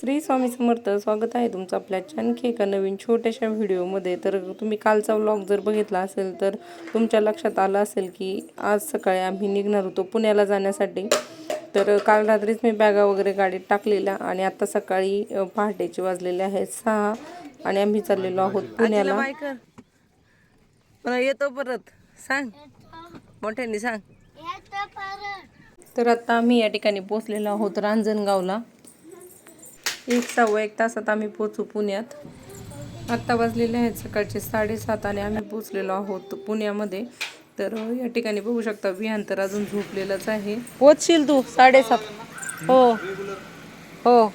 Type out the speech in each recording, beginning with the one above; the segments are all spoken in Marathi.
श्री स्वामी समर्थ स्वागत आहे तुमचं आपल्या आणखी एका नवीन छोट्याशा व्हिडिओमध्ये. तर तुम्ही कालचा व्लॉग जर बघितला असेल तर तुमच्या लक्षात आलं असेल की आज सकाळी आम्ही निघणार होतो पुण्याला जाण्यासाठी. तर काल रात्रीच मी बॅगा वगैरे गाडीत टाकलेल्या आणि आता सकाळी पहाटेचे वाजलेले आहेत सहा आणि आम्ही चाललेलो आहोत पुण्याला. येतो परत. सांग. मोठ्यांनी सांग. तर आता आम्ही या ठिकाणी पोचलेलो आहोत रांजणगावला. एक सव्वा एक तासात आम्ही पोचू पुण्यात. आत्ता वाजलेले आहेत सकाळचे साडेसात आणि आम्ही पोचलेलो आहोत पुण्यामध्ये. तर या ठिकाणी बघू शकता विहान तर अजून झोपलेलंच आहे. पोचशील तू? साडेसात. हो. हो.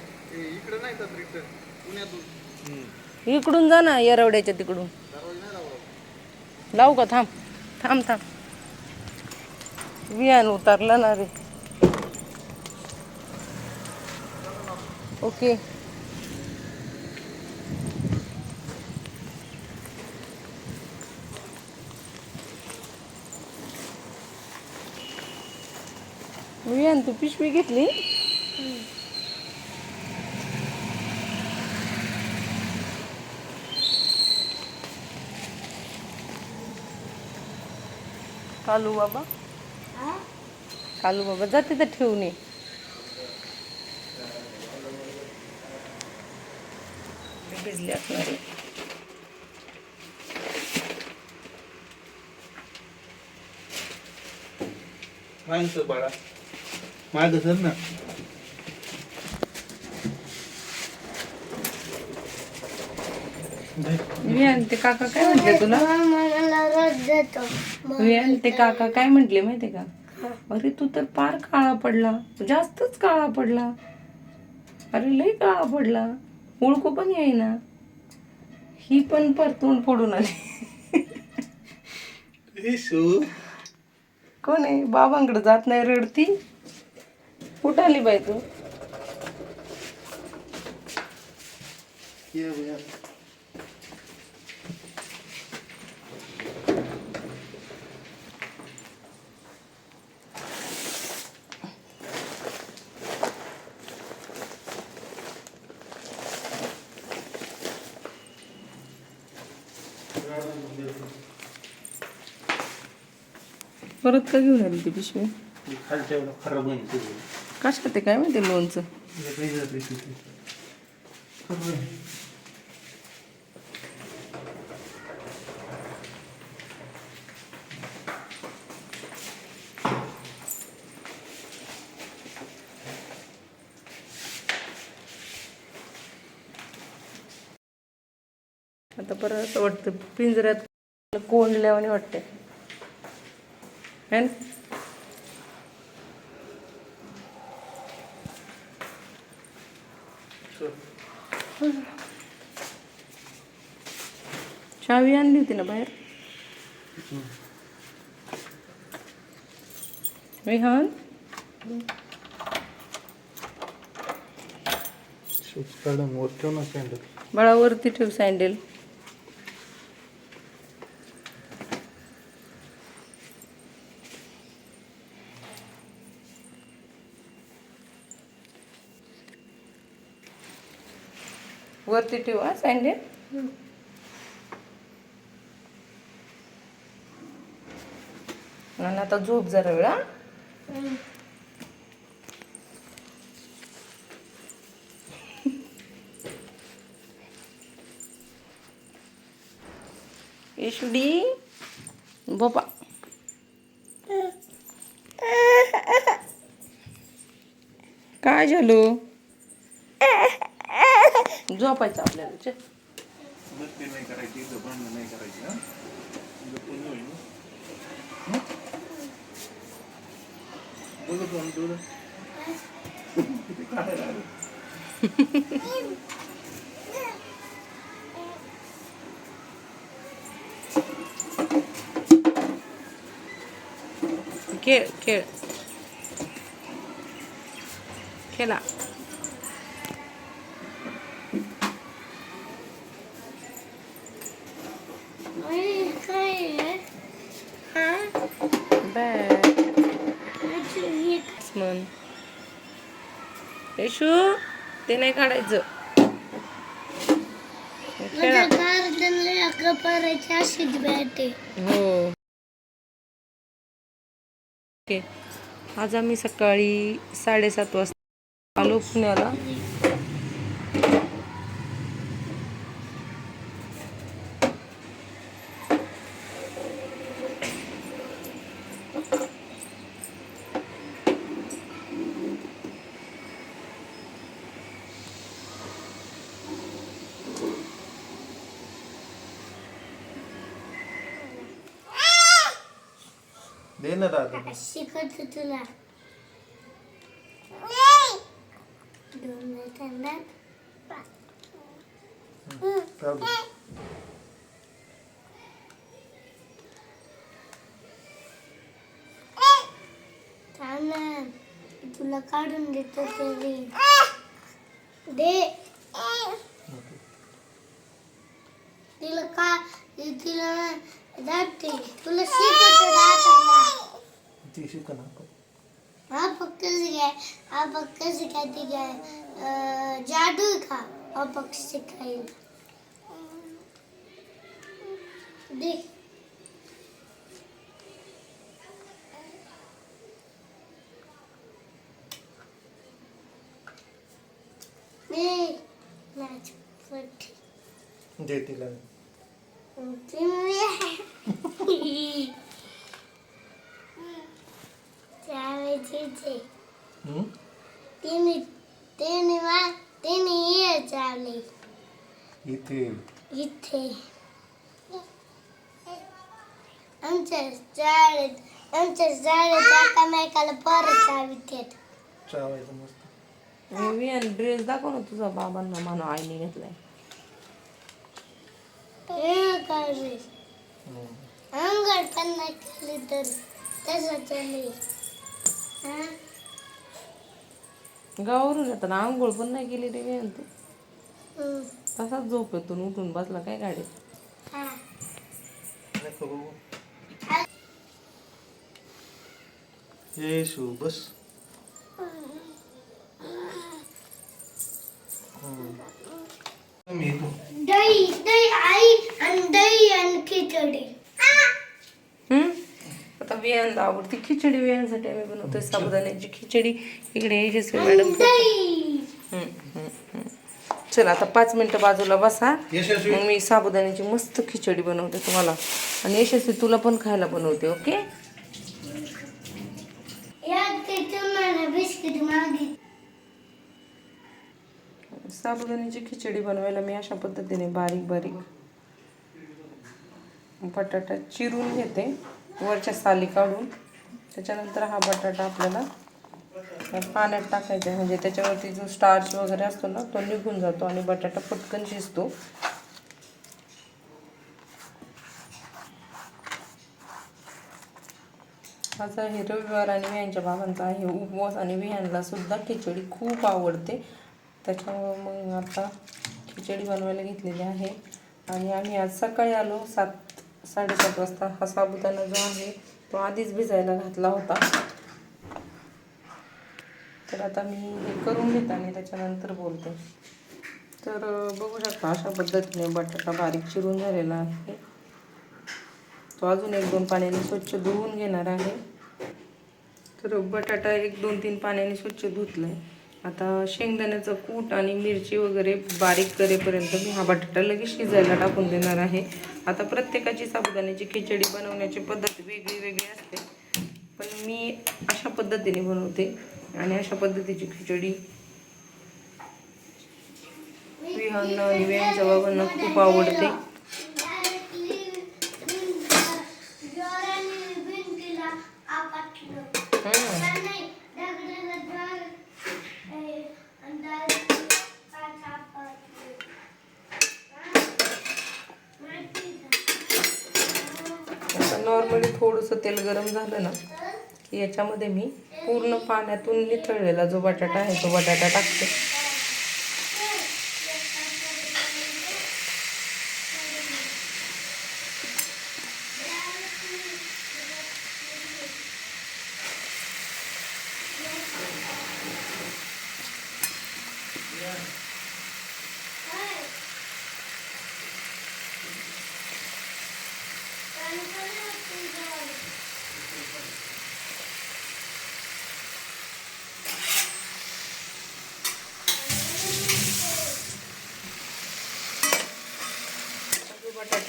इकडून जा ना येरवड्याच्या तिकडून. लावू का? थांब. थांब थांब. विहान उतरलं ना रे. ओके. विहान तू पिशवी घेतली? कालू बाबा? कालू बाबा जाते तर ठेवून ये. भिजली असणार आहे. माणसं बाळा. माग सर ना? विहान ते काका काय म्हटले तुला? ते काका काय म्हटले माहितीये का? अरे तू तर फार काळा पडला. जास्तच काळा पडला. अरे लय काळा पडला. ओळखू पण येईना. ही पण परतून फोडून आली. कोण आहे? बाबांकडे जात नाही रडती. कुठं आली बाई तू? परत का घेऊन आली ती पिशवी? खराब होईल सगळं. कशा ते काय माहिती लोणचं. आता परत असं वाटतं पिंजऱ्यात कोंडल्यावानी वाटते है ना? चावी आणली होती ना बाहेर? विहान बाळावरती ठेव सँडेल वरती ठेवा सँडे आणि आता झोप जरा वेळा येशुडी बोपा काय झालं? नाही करायची भांडण नाही करायची हा? गप्पून होईल किती खेळ खेळ. खेळा. ते नाही काढायचं. आहे. हो. ओके. आज आम्ही सकाळी साडेसात वाजता आलो पुण्याला. ना दादा शिकत तुला. तुला काढून देतो तरी दे. तिला का तिला दाटे तुला शिकवतो ती शिका ना हा फक्त काय हा फक्त शिकायची काय अं, जादू आहे का हा फक्त शिकायला दे दे नाच पट्टी दे तिला चावायचे हम्म? तिने तिने मा तिने ये चावली इथे इथे आमच्या शाळेत आमच्या शाळेत एकामेकाला परत चावितात चावायचं मस्त मी ड्रेस दाखव ना तुझा बाबांना मानो आईने घेतलाय हे काय रे हम्म. अंगड पण नाही केली तर तसं चालली हा गावावरून येताना आंघोळ पण नाही केली रे मी तू हम्म. तसाच झोपेतून उठून बसला काय गाडीत? हा बस. हम्म. मी येतो. दही दही आई आणि दही आणि खिचडी. हम्म? आता वियांना आवडती खिचडी वियांसाठी आम्ही बनवतोय साबुदाण्याची खिचडी. इकडे यशस्वी मॅडम दही हम्म, हम्म, हम्म. चला आता पाच मिनिटं बाजूला बसा. यशस्वी. मग मी साबुदाण्याची मस्त खिचडी बनवते तुम्हाला. आणि यशस्वी तुला पण खायला बनवते ओके? साबुदाण्याची खिचडी बनवायला मी अशा पद्धतीने बारीक बारीक बटाटा चिरून घेते वरच्या साली काढून. त्याच्यानंतर हा बटाटा आपल्याला पाण्यात टाकायचं आहे. म्हणजे त्याच्यावरती जो स्टार्च वगैरे असतो ना तो निघून जातो आणि बटाटा पटकन शिजतो. माझा हे रविवार आणि वियांच्या बाबांचा आहे उपवास आणि वियांना सुद्धा खिचडी खूप आवडते. त्याच्यामुळं मग आता खिचडी बनवायला घेतलेली आहे. आणि आम्ही आज सकाळी आलो सात साडेसात वाजता हा साबुदाणा जो आहे तो आधीच भिजायला घातला होता. तर आता मी हे करून घेते आणि त्याच्यानंतर बोलते. तर बघू शकता अशा पद्धतीने बटाटा बारीक चिरून झालेला आहे. तो अजून एक दोन पाण्याने स्वच्छ धुवून घेणार आहे. तर बटाटा एक दोन तीन पाण्याने स्वच्छ धुतलाय. आता शेंगदाण्याचं कूट आणि मिरची वगैरे बारीक करेपर्यंत मी हा बटाटा लगेच शिजायला टाकून देणार आहे. आता प्रत्येकाची साबुदाण्याची खिचडी बनवण्याची पद्धत वेगळी वेगळी असते. पण मी अशा पद्धतीने बनवते. आणि अशा पद्धतीची खिचडी. विहांना आणि बाबांना खूप आवडते. नॉर्मली थोडंसं तेल गरम झालं ना याच्यामध्ये मी पूर्ण पाण्यातून निथळलेला जो बटाटा आहे तो बटाटा टाकते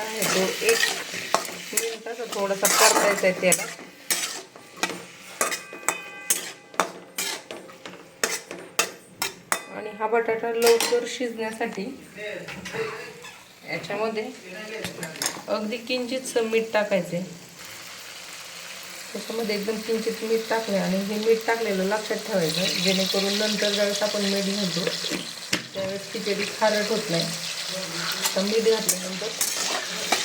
आहे तो एक मिनिटाचा थोडासा परतायचा आहे त्याला आणि हा बटाटा लवकर शिजण्यासाठी याच्यामध्ये अगदी किंचित मीठ टाकायचे त्याच्यामध्ये एकदम किंचित मीठ टाकले आणि हे मीठ टाकलेलं लक्षात ठेवायचं जेणेकरून नंतर ज्यावेळेस आपण मीठ घालतो त्यावेळेस खिचडी खारट होत नाही. तर मीठ घातल्यानंतर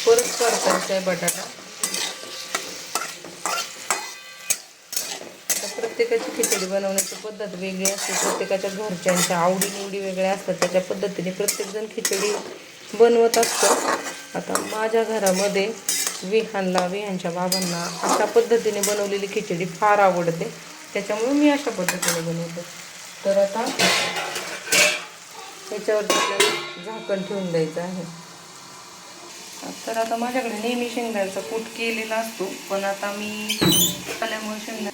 परत परतायचा आहे बटाटा. प्रत्येकाची खिचडी बनवण्याची पद्धत वेगळी असते. प्रत्येकाच्या घरच्यांच्या आवडीनिवडी वेगळ्या असतात. त्याच्या पद्धतीने प्रत्येकजण खिचडी बनवत असतं. आता माझ्या घरामध्ये विहानला विहानच्या बाबांना अशा पद्धतीने बनवलेली खिचडी फार आवडते. त्याच्यामुळे मी अशा पद्धतीने बनवते. तर आता ह्याच्यावरती आपल्याला झाकण ठेवून द्यायचं आहे. तर आता माझ्याकडे नेहमी शेंगदाण्याचा कूट केलेला असतो. पण आता मी आल्यामुळे शेंगदा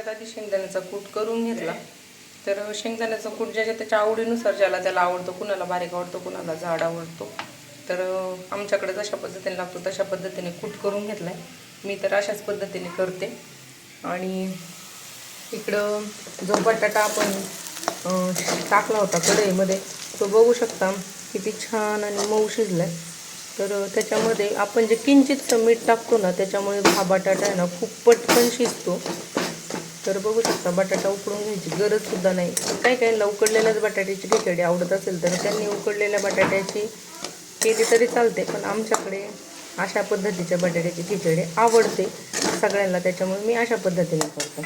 सगळ्यात आधी शेंगदाण्याचा कूट करून घेतला. तर शेंगदाण्याचा कूट ज्याच्या त्याच्या आवडीनुसार ज्याला त्याला आवडतो कुणाला बारीक आवडतो कुणाला जाड आवडतो. तर आमच्याकडे जशा पद्धतीने लागतो तशा पद्धतीने कूट करून घेतला आहे मी तर अशाच पद्धतीने करते. आणि इकडं जो बटाटा आपण टाकला होता कढईमध्ये तो बघू शकता किती छान आणि मऊ शिजला आहे तर त्याच्यामध्ये आपण जे किंचितचं मीठ टाकतो ना त्याच्यामुळे हा बटाटा आहे ना खूप पटकन शिजतो. तर बघू शकता बटाटा उकडून घ्यायची गरजसुद्धा नाही. काही काहींना उकडलेल्याच बटाट्याची खिचडी आवडत असेल तर त्यांनी उकडलेल्या बटाट्याची केली तरी चालते पण आमच्याकडे अशा पद्धतीच्या बटाट्याची खिचडी आवडते. सगळ्यांना त्याच्यामुळे मी अशा पद्धतीने करतो.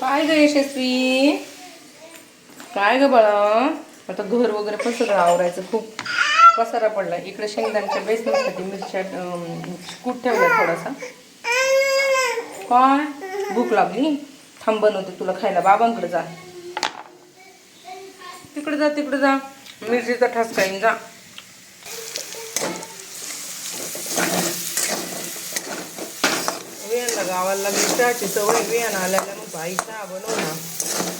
काय ग यशस्वी? काय ग बाळा? आता घर वगैरे पण सगळं आवरायचं खूप पसारा पडला. इकडे शेंगदाण्याच्या बेसनासाठी मिरच्या अं, कूट ठेवला थोडासा. काय? भूक लागली. थांब बनवते तुला खायला बाबांकडे जा. तिकडे जा तिकडे जा. मिरचीचा ठस खाईन जा. वियानला गावाला लागली चहाची सवय वियान आल्याला मग आई चहा बनव ना.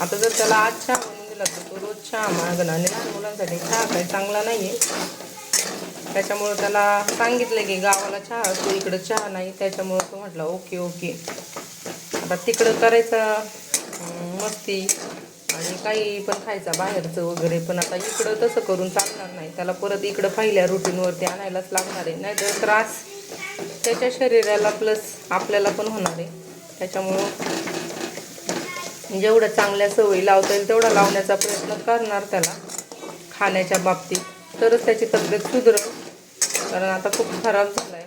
आता जर त्याला आज चहा बनवून दिला तर तो रोज चहा मागला आणि लहान मुलांसाठी चहा काही चांगला नाही आहे त्याच्यामुळं त्याला सांगितलं की गावाला चहा असतो इकडं चहा नाही. त्याच्यामुळं तो म्हटला ओके ओके. आता तिकडं करायचं मस्ती. आणि काही पण खायचा बाहेरचं वगैरे पण आता इकडं तसं करून चालणार नाही. त्याला परत इकडं पहिल्या रुटीनवरती आणायलाच लागणार आहे. नाहीतर त्रास त्याच्या शरीराला प्लस आपल्याला पण होणार आहे. त्याच्यामुळं जेवढं चांगल्या सवयी लावता येईल तेवढा लावण्याचा प्रयत्न करणार त्याला खाण्याच्या बाबतीत. तरच त्याची तब्येत सुधरेल. कारण आता खूप खराब झाला आहे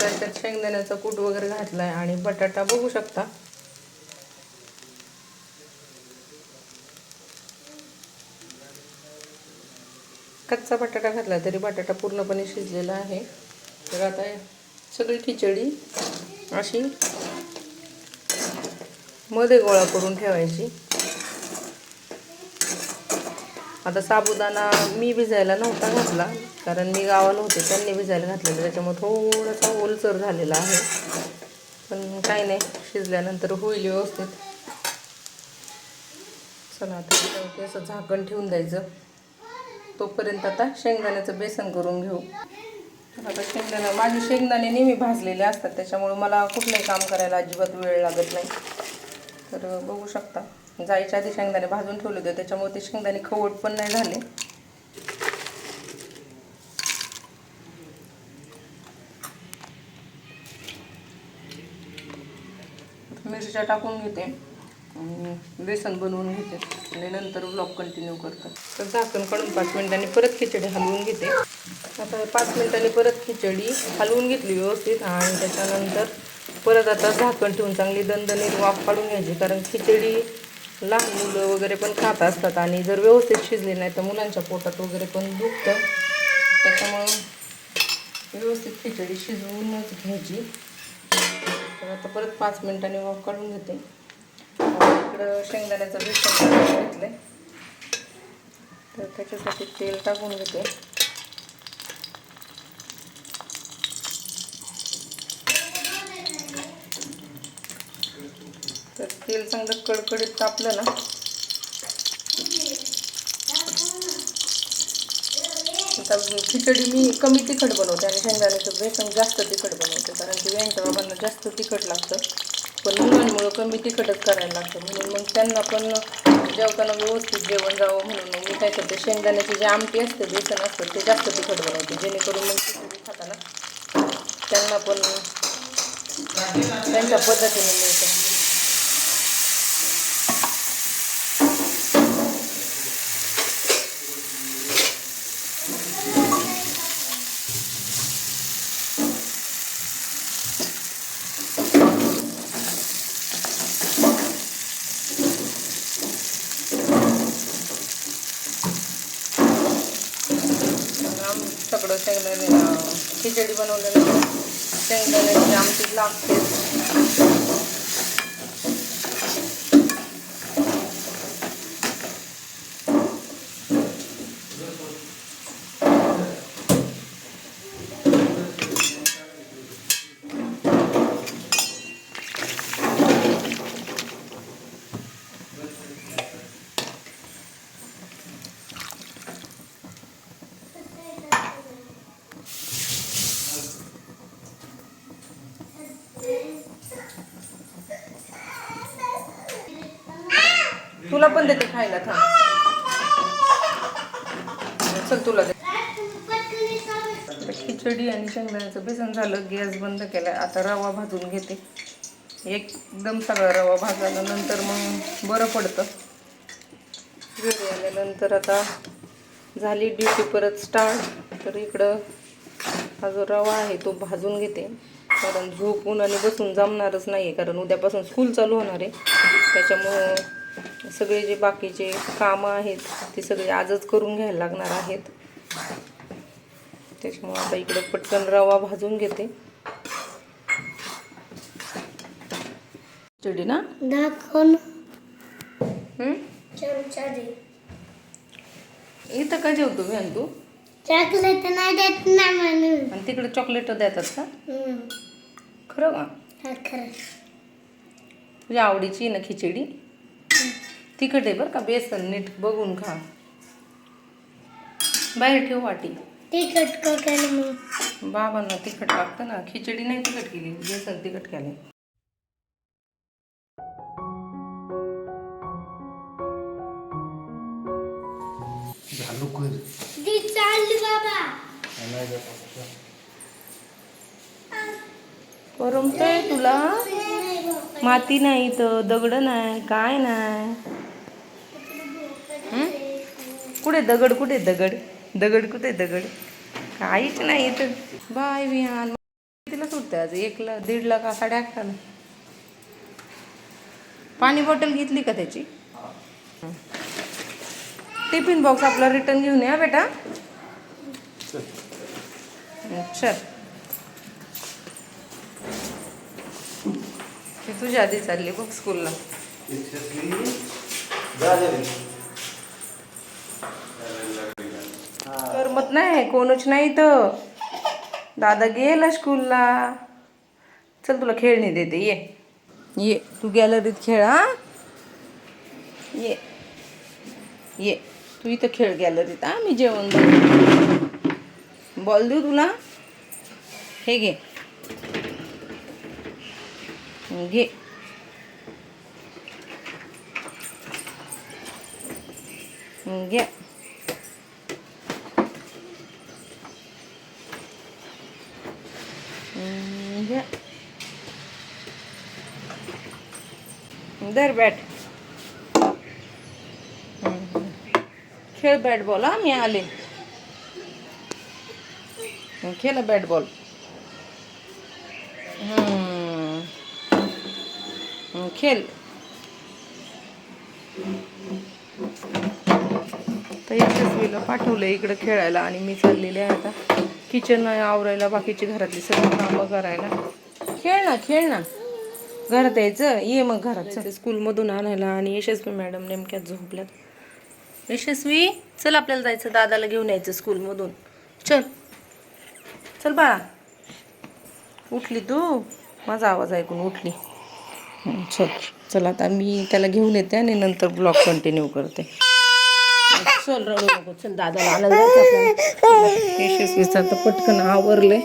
त्याच्यात शेंगदाण्याचा कूट वगैरे घातलाय आणि बटाटा बघू शकता. कच्चा बटाटा घातला तरी बटाटा पूर्णपणे शिजलेला आहे. तर आता सगळी खिचडी अशी मध्ये गोळा करून ठेवायची. आता साबुदाणा मी भिजायला नव्हता घातला कारण मी गावाला होते त्यांनी भिजायला घातलेलं त्याच्यामुळे थोडासा ओलसर झालेला आहे. पण काही नाही शिजल्यानंतर होईल व्यवस्थित. चला आता असं झाकण ठेवून द्यायचं. तोपर्यंत आता शेंगदाण्याचं बेसन करून घेऊ. आता शेंगदाणा माझे शेंगदाणे नेहमी भाजलेले असतात त्याच्यामुळे मला कुठलंही काम करायला अजिबात वेळ लागत नाही. तर बघू शकता. जायच्या आधी शेंगदाणे भाजून ठेवले होते. त्याच्यामुळे ते शेंगदाणे खवट पण नाही झाले. मिरच्या टाकून घेते. बेसन बनवून घेते. आणि नंतर ब्लॉक कंटिन्यू करतात तर झाकण काढून पाच मिनिटांनी परत खिचडी हलवून घेते. आता पाच मिनिटांनी परत खिचडी हलवून घेतली व्यवस्थित. आणि त्याच्यानंतर परत आता झाकण ठेवून चांगली दणदणीत वाफ काढून घ्यायची. कारण खिचडी लहान मुलं वगैरे पण खात असतात आणि जर व्यवस्थित शिजली नाही तर मुलांच्या पोटात वगैरे पण दुखतं. त्याच्यामुळं व्यवस्थित खिचडी शिजवूनच घ्यायची. तर आता परत पाच मिनिटांनी वाफ काढून घेते. इकडं शेंगदाण्याचं बेसन टाकून घेतलं तर त्याच्यासाठी तेल टाकून घेते. तर तेल चांगलं कडकडीत तापलं ना. आता खिचडी मी कमी तिखट बनवते आणि शेंगदाण्याचं बेसन जास्त तिखट बनवते कारण की यांच्या बाबांना जास्त तिखट लागतं. पण मुलांमुळं कमी तिखटच करायला लागतं. म्हणून मग त्यांना पण जेवताना व्यवस्थित जेवण जावं म्हणून मग मी काय करते शेंगदाण्याची जी आमटी असते बेसन असतं ते जास्त तिखट बनवते. जेणेकरून मग खिचडी खाताना त्यांना पण त्यांच्या पद्धतीने मिळतं. सगळं शेंगदाणे खिचडी बनवल्यानंतर शेंगदाण्याची आमटी लागते तुला पण देते खायला थांब चल तुला दे आता खिचडी आणि बेसन झालं गॅस बंद केला आता रवा भाजून घेते. एकदम सगळा रवा भाजला नंतर मग बरं पडतं. घरी आल्यानंतर आता झाली ड्युटी परत स्टार्ट तर इकडं हा जो रवा आहे तो भाजून घेते. कारण झोपून आणि बसून जमणारच नाही आहे कारण उद्यापासून स्कूल चालू होणार आहे. त्याच्यामुळं सगळे जे बाकीचे कामं आहेत ते सगळे आजच करून घ्यायला लागणार आहेत. त्याच्यामुळं आता इकडं पटकन रवा भाजून घेते. चिडी ना? दाखव ना. हम्म? चमचा दे इथं का जेवतो मी तू? चॉकलेट नाही देत ना म्हणून. आणि तिकडे चॉकलेट देतात का. खरं का? खरं. तुझ्या आवडीची ना खिचडी? तिखट आहे बरं का? बेसन नीट बघून खा. बाहेर ठेव वाटी. तिखट का केलं मग. बाबांना तिखट लागतं ना. खिचडी नाही तिखट केली. बेसन तिखट केले ती चालली बाबा. करमतंय तुला? माती नाही तर दगड नाही काय नाही? हं? कुठे दगड कुठे दगड? दगड कुठे दगड? काहीच नाही इथं. बाय विहान. तिला सुटते आज? एकला दीडला का साडे अकराला? पाणी बॉटल घेतली का त्याची. टिफिन बॉक्स आपला रिटर्न घेऊन या बेटा. चल ती तुझ्या आधी चालली बघ स्कूलला होत नाही कोणच नाही तर दादा गेला स्कूलला चल तुला खेळणी देते. ये. ये. तू गॅलरीत खेळ हा? ये. ये. तू इथं खेळ गॅलरीत हा? मी जेवण बॉल देऊ तुला? हे घे. घे. घे घे दर बॅट। खेळ बॅट बॉल हा मी आले। खेळ बॅट बॉल। खेळ तर यशस्वीला पाठवलं इकडं खेळायला आणि मी चाललेले आहे आता. किचन आवरायला बाकीची घरातली सगळी कामं करायला. खेळ ना खेळ ना. घरात यायचं ये मग घरात. स्कूलमधून आणायला आणि यशस्वी मॅडम नेमक्यात झोपल्यात. यशस्वी चल आपल्याला जायचं दादाला घेऊन यायचं स्कूलमधून. चल. चल बाळा. उठली तू? माझा आवाज ऐकून उठली. चल. चला आता मी त्याला घेऊन येते आणि नंतर ब्लॉग कंटिन्यू करते. चल रडू नको. चल दादाला आनंद यशस्वीचं आता पटकन आवरले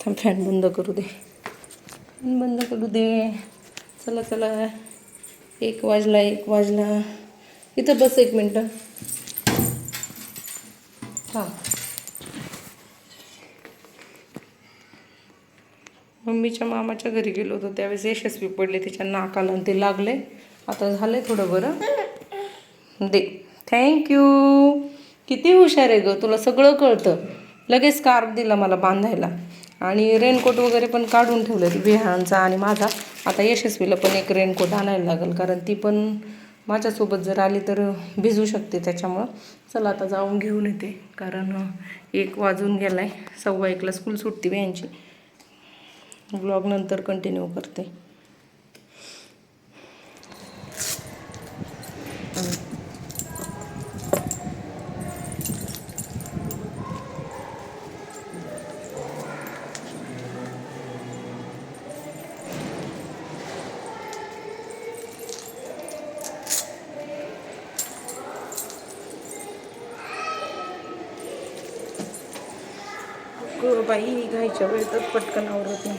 थांब फॅन बंद करू दे. बंद करू दे. चला चला. एक वाजला एक वाजला. इथं बस एक मिनटं. हां. मम्मीच्या मामाच्या घरी गेलो होतो त्यावेळेस यशस्वी पडले तिच्या नाकाला आणि ते लागले. आता झालंय थोडं बरं. दे. थँक्यू किती हुशार आहे ग तुला सगळं कळतं. लगेच स्कार्फ दिला मला बांधायला. आणि रेनकोट वगैरे पण काढून ठेवले विहानचा आणि माझा. आता यशस्वीला पण एक रेनकोट आणायला लागेल कारण ती पण माझ्यासोबत जर आली तर भिजू शकते त्याच्यामुळं. चला आता जाऊन घेऊन येते कारण एक वाजून गेला आहे सव्वा एकला स्कूल सुटते व्हॅनची ब्लॉग नंतर कंटिन्यू करते. बाई घायच्या वेळेतच पटकन आवरत नाही.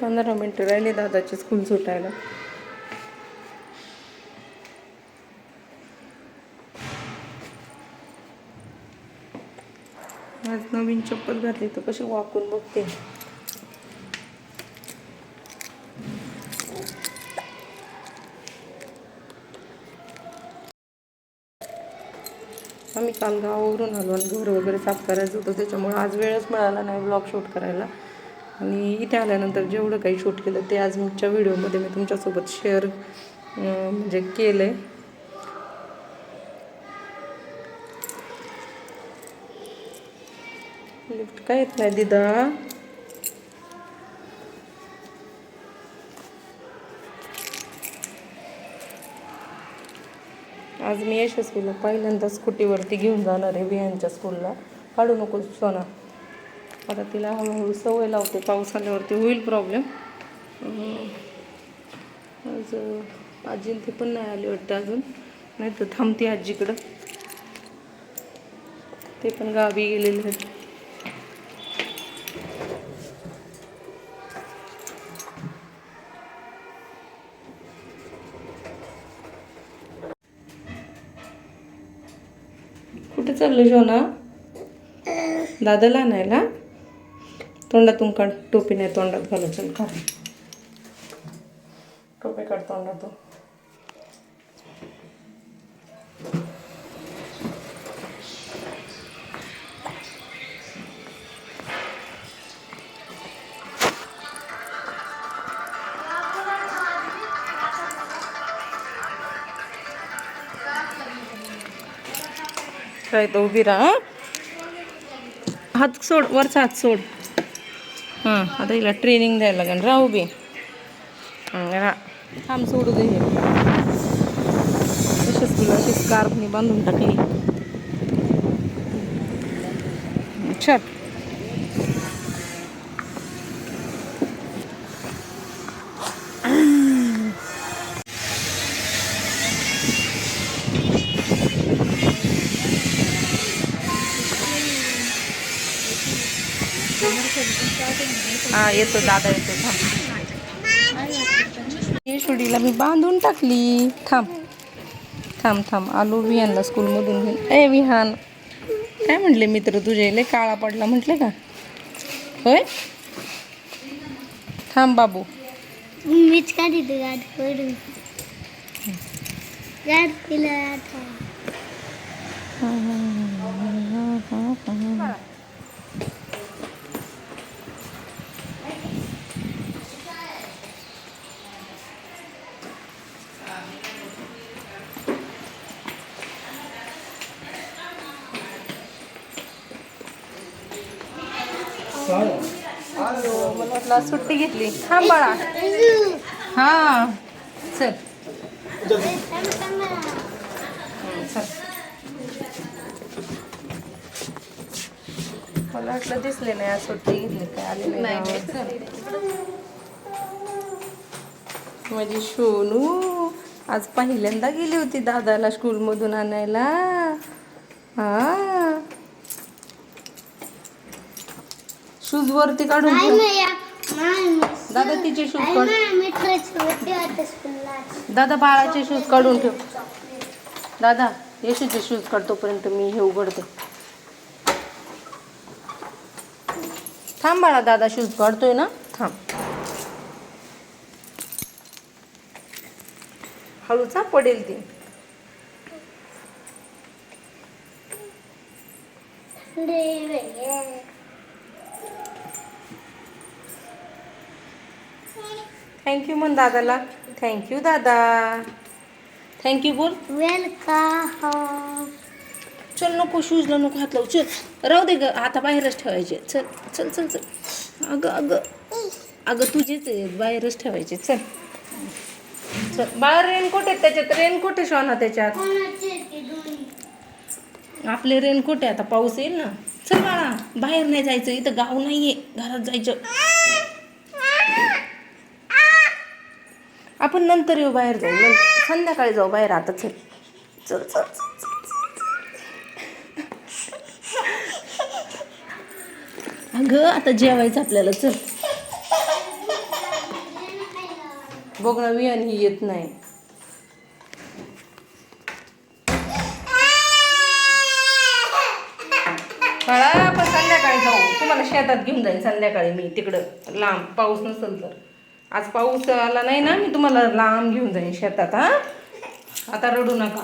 पंधरा मिनटं राहिले दादाची स्कूल सुटायला. आज नवीन चप्पल घातली तर कशी वाकून बघते. आम्ही काल गावावरून आलो आणि घर वगैरे साफ करायचं होतं त्याच्यामुळे आज वेळच मिळाला नाही ब्लॉग शूट करायला. आणि इथे आल्यानंतर जेवढं काही शूट केलं ते आज आमच्या व्हिडिओमध्ये मी तुमच्यासोबत शेअर म्हणजे केलं आहे लिफ्ट काय येत नाही दिदा? आज मी यशस्वीला पहिल्यांदा स्कूटीवरती घेऊन जाणार आहे बियांच्या स्कूलला काढू नको सोना. आता तिला हळूहळू सवय लावते पाऊस आल्यावरती होईल प्रॉब्लेम आज आजी ती पण नाही आली वाटतं अजून. नाही तर थांबते आजीकडं. ते पण गावी गेलेले आहेत. कुठे चाललो शोना दादाला आणायला? तोंडातून काढ. टोपी नाही तोंडात घालू चल काढ. टोपी काढ तोंडातून. काय तो उभी राहा हात सोड वरचा हात सोड. हां आता हिला ट्रेनिंग द्यायला लागेल राहू बी हं, रा थांब सोडू दे हे यशस्वीला अशी येतो दादा येतो थांब. मी बांधून टाकली. थांब. थांब थांब. आलो विहानला स्कूलमधून घेऊन ए विहान. काय म्हटले मित्र तुझे? लय काळा पडला म्हटले का? होय? थांब बाबू. मीच काढी तिला आज सुट्टी घेतली. थांब बाळा. हा चल. चल. मला वाटलं दिसले नाही आज सुट्टी घेतली काय आले नाही. माझी सोनू आज पहिल्यांदा गेली होती दादाला स्कूलमधून आणायला. हा. शूज वरती काढून दादा तिचे शूज काढ. दादा बाळाचे शूज काढून ठेव. दादा येशूचे शूज काढतोपर्यंत मी हे उघडते. थांब बाळा दादा शूज काढतोय ना? थांब. हळूचा पडेल ती. थँक्यू म्हण दादाला. थँक्यू दादा. थँक्यू बोल. वेलकम चल नको शूजला नको हात लावू. चल. राहू दे ग आता बाहेरच ठेवायचे. चल चल चल चल. अगं अगं. अगं तुझेच बाहेरच ठेवायचे. चल. चल. बाहेर रेनकोट आहेत त्याच्यात. रेनकोट आहे शोना त्याच्यात. आपले रेनकोट आहे. आता पाऊस येईल ना. चल बाळा बाहेर नाही जायचं. इथं गाव नाहीये. घरात जायचं. आपण नंतर येऊ बाहेर जाऊ. नंतर संध्याकाळी जाऊ बाहेर आता. चल. चल चल अगं आता जेवायचं आपल्याला. चल. बघ ना वियान ही येत नाही. बाळा आपण संध्याकाळी जाऊ. तुम्हाला शेतात घेऊन जाईन संध्याकाळी मी. तिकडं लांब. पाऊस नसेल तर. आज पाऊस आला नाही ना मी तुम्हाला लांब घेऊन जाईन शेतात हा? आता रडू नका.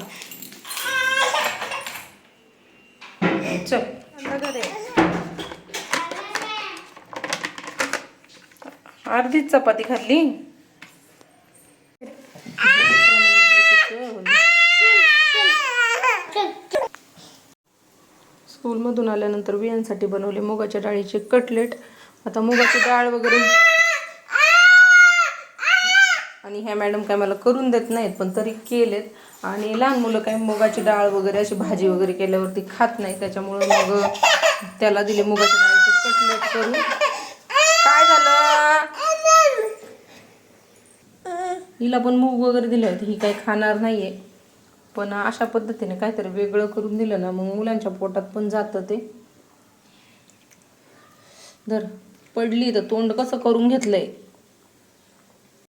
चल. अर्धीच चपाती खाल्ली? स्कूलमधून आल्यानंतर वियांसाठी बनवले मुगाच्या डाळीचे कटलेट. आता मुगाची डाळ वगैरे आणि ह्या मॅडम काय मला करून देत नाहीत पण तरी केलेत. आणि लहान मुलं काय मुगाची डाळ वगैरे अशी भाजी वगैरे केल्यावरती खात नाही त्याच्यामुळं मग त्याला दिले मुगाची डाळीचे कटलेट करून. काय झालं? हिला पण मूग वगैरे दिले होते ही काही खाणार नाहीये. पण अशा पद्धतीने काहीतरी वेगळं करून दिलं ना मग मुलांच्या पोटात पण जातं ते. धर पडली तर तोंड कसं करून घेतलंय?